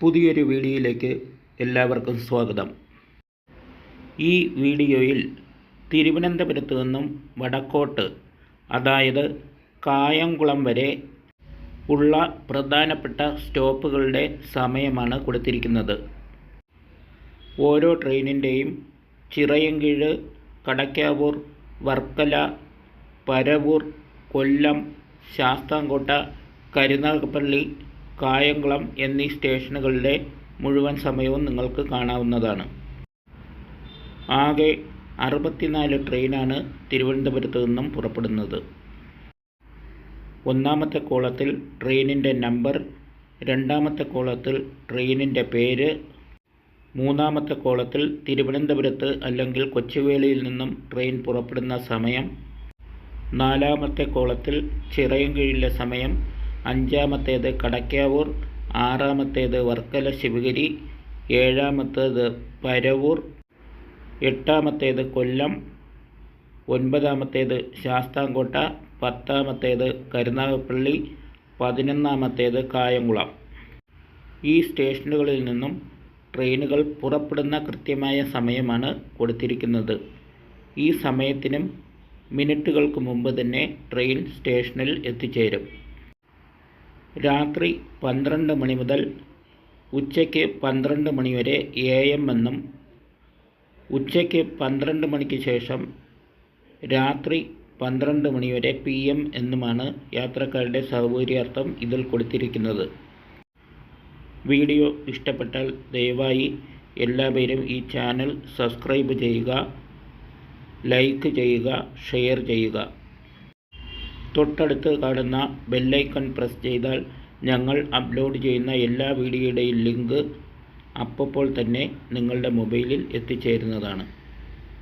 പുതിയൊരു വീഡിയോയിലേക്ക് എല്ലാവർക്കും സ്വാഗതം. ഈ വീഡിയോയിൽ തിരുവനന്തപുരത്ത് നിന്നും വടക്കോട്ട് അതായത് കായംകുളം വരെ ഉള്ള പ്രധാനപ്പെട്ട സ്റ്റോപ്പുകളുടെ സമയമാണ് കൊടുത്തിരിക്കുന്നത്. ഓരോ ട്രെയിനിന്റെയും ചിറയൻകീഴ് കടക്കാവൂർ വർക്കല പരവൂർ കൊല്ലം ശാസ്താംകോട്ട കരുനാഗപ്പള്ളി കായംകുളം എന്നീ സ്റ്റേഷനുകളിലെ മുഴുവൻ സമയവും നിങ്ങൾക്ക് കാണാവുന്നതാണ്. ആകെ അറുപത്തിനാല് ട്രെയിനാണ് തിരുവനന്തപുരത്ത് നിന്നും പുറപ്പെടുന്നത്. ഒന്നാമത്തെ കോളത്തിൽ ട്രെയിനിന്റെ നമ്പർ രണ്ടാമത്തെ കോളത്തിൽ ട്രെയിനിന്റെ പേര് മൂന്നാമത്തെ കോളത്തിൽ തിരുവനന്തപുരത്ത് അല്ലെങ്കിൽ കൊച്ചുവേളിയിൽ നിന്നും ട്രെയിൻ പുറപ്പെടുന്ന സമയം നാലാമത്തെ കോളത്തിൽ ചിറയൻകീഴിലെ സമയം അഞ്ചാമത്തേത് കടക്കാവൂർ ആറാമത്തേത് വർക്കല ശിവഗിരി ഏഴാമത്തേത് പരവൂർ എട്ടാമത്തേത് കൊല്ലം ഒൻപതാമത്തേത് ശാസ്താംകോട്ട പത്താമത്തേത് കരുനാഗപ്പള്ളി പതിനൊന്നാമത്തേത് കായംകുളം. ഈ സ്റ്റേഷനുകളിൽ നിന്നും ട്രെയിനുകൾ പുറപ്പെടുന്ന കൃത്യമായ സമയമാണ് കൊടുത്തിരിക്കുന്നത്. ഈ സമയത്തിനും മിനിറ്റുകൾക്ക് മുമ്പ് തന്നെ ട്രെയിൻ സ്റ്റേഷനിൽ എത്തിച്ചേരും. രാത്രി പന്ത്രണ്ട് മണി മുതൽ ഉച്ചയ്ക്ക് പന്ത്രണ്ട് മണി വരെ എ എം എന്നും ഉച്ചയ്ക്ക് പന്ത്രണ്ട് മണിക്ക് ശേഷം രാത്രി പന്ത്രണ്ട് മണി വരെ പി എം എന്നുമാണ് യാത്രക്കാരുടെ സൗകര്യാർത്ഥം ഇതിൽ കൊടുത്തിരിക്കുന്നത്. വീഡിയോ ഇഷ്ടപ്പെട്ടാൽ ദയവായി എല്ലാവരും ഈ ചാനൽ സബ്സ്ക്രൈബ് ചെയ്യുക ലൈക്ക് ചെയ്യുക ഷെയർ ചെയ്യുക. തൊട്ടടുത്ത് കാണുന്ന ബെല്ലൈക്കൺ പ്രസ് ചെയ്താൽ ഞങ്ങൾ അപ്ലോഡ് ചെയ്യുന്ന എല്ലാ വീഡിയോയുടെയും ലിങ്ക് അപ്പോൾ തന്നെ നിങ്ങളുടെ മൊബൈലിൽ എത്തിച്ചേരുന്നതാണ്.